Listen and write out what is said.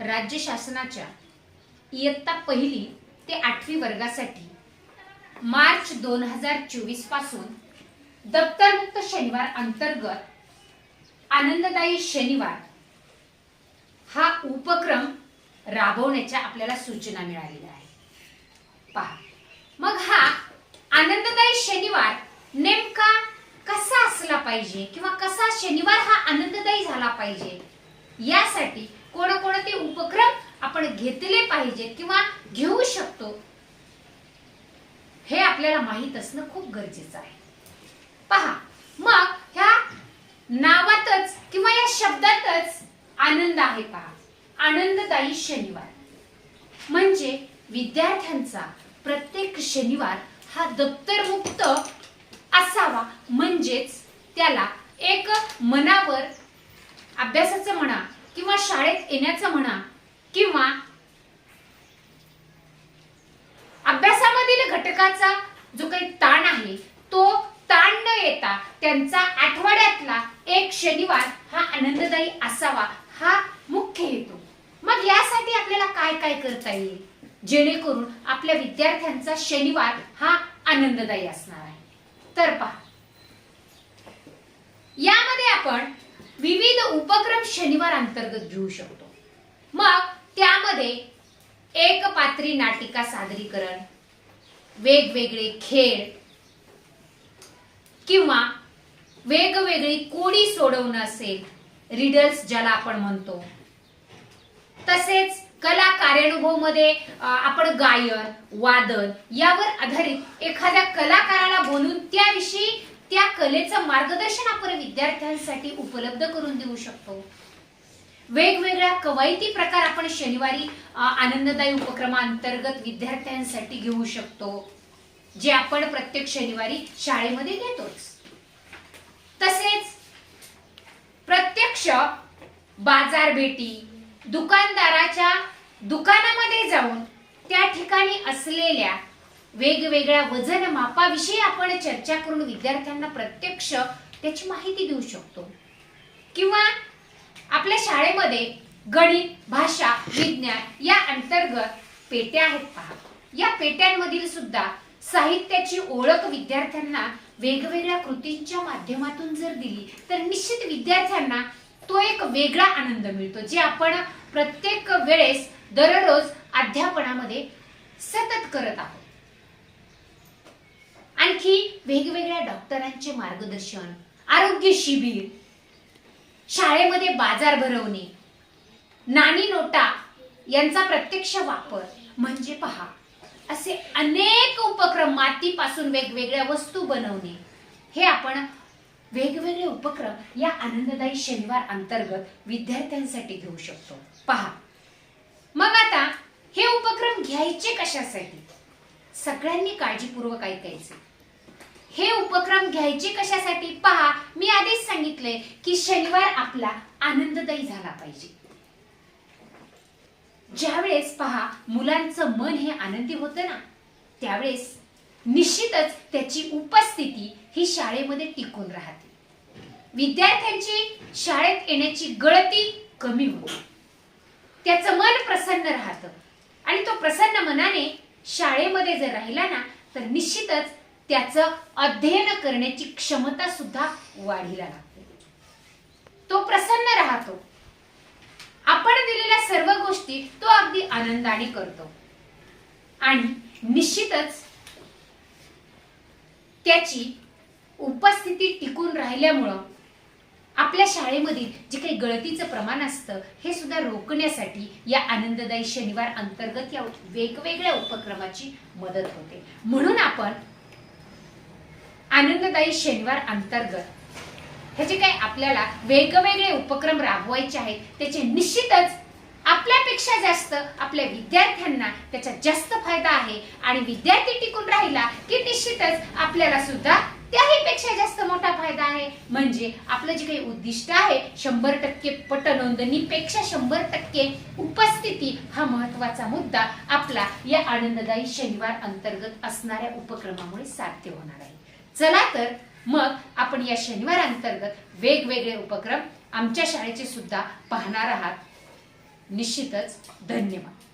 राज्य शासनाच्या इयत्ता पहिली ते आठवी वर्गासाठी मार्च दोन हजार चोवीसपासून दप्तरमुक्त शनिवार अंतर्गत आनंददायी शनिवार हा उपक्रम राबवण्याच्या आपल्याला सूचना मिळालेल्या आहे पहा. मग हा आनंददायी शनिवार नेमका कसा असला पाहिजे किंवा कसा शनिवार हा आनंददायी झाला पाहिजे यासाठी कोणकोणते उपक्रम आपण घेतले पाहिजेत किंवा घेऊ शकतो हे आपल्याला माहीत असणं खूप गरजेचं आहे. पहा मग ह्या नावातच किंवा या शब्दातच आनंद आहे पहा. आनंददायी शनिवार. म्हणजे विद्यार्थ्यांचा प्रत्येक शनिवार हा दप्तरमुक्त असावा. म्हणजेच त्याला एक मनावर अभ्यासाचं म्हणा किंवा शाळेत येण्याचं म्हणा किंवा अभ्यासामधील घटकाचा जो काही ताण आहे तो ताण न येता त्यांचा आठवड्यातला एक शनिवार हा आनंददायी असावा हा मुख्य हेतू. मग यासाठी आपल्याला काय काय करता येईल? जेणेकरून आपल्या विद्यार्थ्यांचा शनिवार हा आनंददायी असणार आहे. तर पहा उपक्रम शनिवार अंतर्गत घेऊ शकतो. मग त्यामध्ये एक पात्री नाटिका सादरीकरण वेगवेगळे खेळ किंवा वेगवेगळी कोडी सोडवणं असेल रिडल्स ज्याला आपण म्हणतो. तसेच कला कार्यानुभवमध्ये आपण गायन वादन यावर आधारित एखाद्या कलाकाराला बोलून त्याविषयी त्या कलेचं मार्गदर्शन आपण विद्यार्थ्यांसाठी उपलब्ध करून देऊ शकतो. वेगवेगळ्या कवायती प्रकार आपण शनिवारी आनंददायी उपक्रमांतर्गत विद्यार्थ्यांसाठी घेऊ शकतो जे आपण प्रत्येक शनिवारी शाळेमध्ये घेतोच तसेच प्रत्यक्ष बाजारपेठी दुकानदाराच्या दुकानामध्ये जाऊन त्या ठिकाणी असलेल्या वेगवेगळ्या वजन मापाविषयी आपण चर्चा करून विद्यार्थ्यांना प्रत्यक्ष त्याची माहिती देऊ शकतो. किंवा आपल्या शाळेमध्ये गणित भाषा विज्ञान या अंतर्गत पेट्या आहेत पहा. या पेट्यांमधील सुद्धा साहित्याची ओळख विद्यार्थ्यांना वेगवेगळ्या कृतींच्या माध्यमातून जर दिली तर निश्चित विद्यार्थ्यांना तो एक वेगळा आनंद मिळतो जे आपण प्रत्येक वेळेस दररोज अध्यापनामध्ये सतत करत आहोत. आणखी वेगवेगळ्या डॉक्टरांचे मार्गदर्शन आरोग्य शिबिर शाळेमध्ये बाजार भरवणे नाणी नोटा यांचा प्रत्यक्ष वापर म्हणजे पहा असे अनेक उपक्रम मातीपासून वेगवेगळ्या वस्तू बनवणे. हे आपण वेगवेगळे उपक्रम या आनंददायी शनिवार अंतर्गत विद्यार्थ्यांसाठी घेऊ शकतो. पहा मग आता हे उपक्रम घ्यायचे कशासाठी? सगळ्यांनी काळजीपूर्वक ऐकायचे. हे उपक्रम घ्यायचे कशासाठी? पहा मी आधीच सांगितले की शनिवार आपला आनंददायी झाला पाहिजे. ज्यावेळेस पहा मुलांचं मन हे आनंदी होतं ना त्यावेळेस निश्चितच त्याची उपस्थिती ही शाळेमध्ये टिकून राहते. विद्यार्थ्यांची शाळेत येण्याची गळती कमी होते. त्याचं मन प्रसन्न राहतं. आणि तो प्रसन्न मनाने शाळेमध्ये जर राहिला ना तर निश्चितच त्याचं अध्ययन करण्याची क्षमता सुद्धा वाढीला लागते. तो प्रसन्न राहतो. आपण दिलेल्या सर्व गोष्टी तो अगदी आनंदाने करतो. आणि निश्चितच त्याची उपस्थिती टिकून राहिल्यामुळं आपल्या शाळेमधील जे काही गळतीचं प्रमाण असतं हे सुद्धा रोखण्यासाठी या आनंददायी शनिवार अंतर्गत या वेगवेगळ्या उपक्रमाची मदत होते. म्हणून आपण आनंददायी शनिवार अंतर्गत. ह्याचे काही आपल्याला वेगवेगळे उपक्रम राबवायचे आहेत त्याचे निश्चितच आपल्यापेक्षा जास्त आपल्या विद्यार्थ्यांना त्याचा जास्त फायदा आहे. आणि विद्यार्थी टिकून राहिला की निश्चितच आपल्याला सुद्धा त्याही पेक्षा जास्त मोठा फायदा आहे. म्हणजे आपलं जे काही उद्दिष्ट आहे शंभर टक्के पट नोंदणीपेक्षा शंभर टक्के उपस्थिती हा महत्त्वाचा मुद्दा आपला या आनंददायी शनिवार अंतर्गत असणाऱ्या उपक्रमामुळे साध्य होणार आहे. चला तर मग आपण या शनिवार अंतर्गत वेगवेगळे उपक्रम आमच्या शाळेचे सुद्धा पाहणार आहात. निश्चितच धन्यवाद.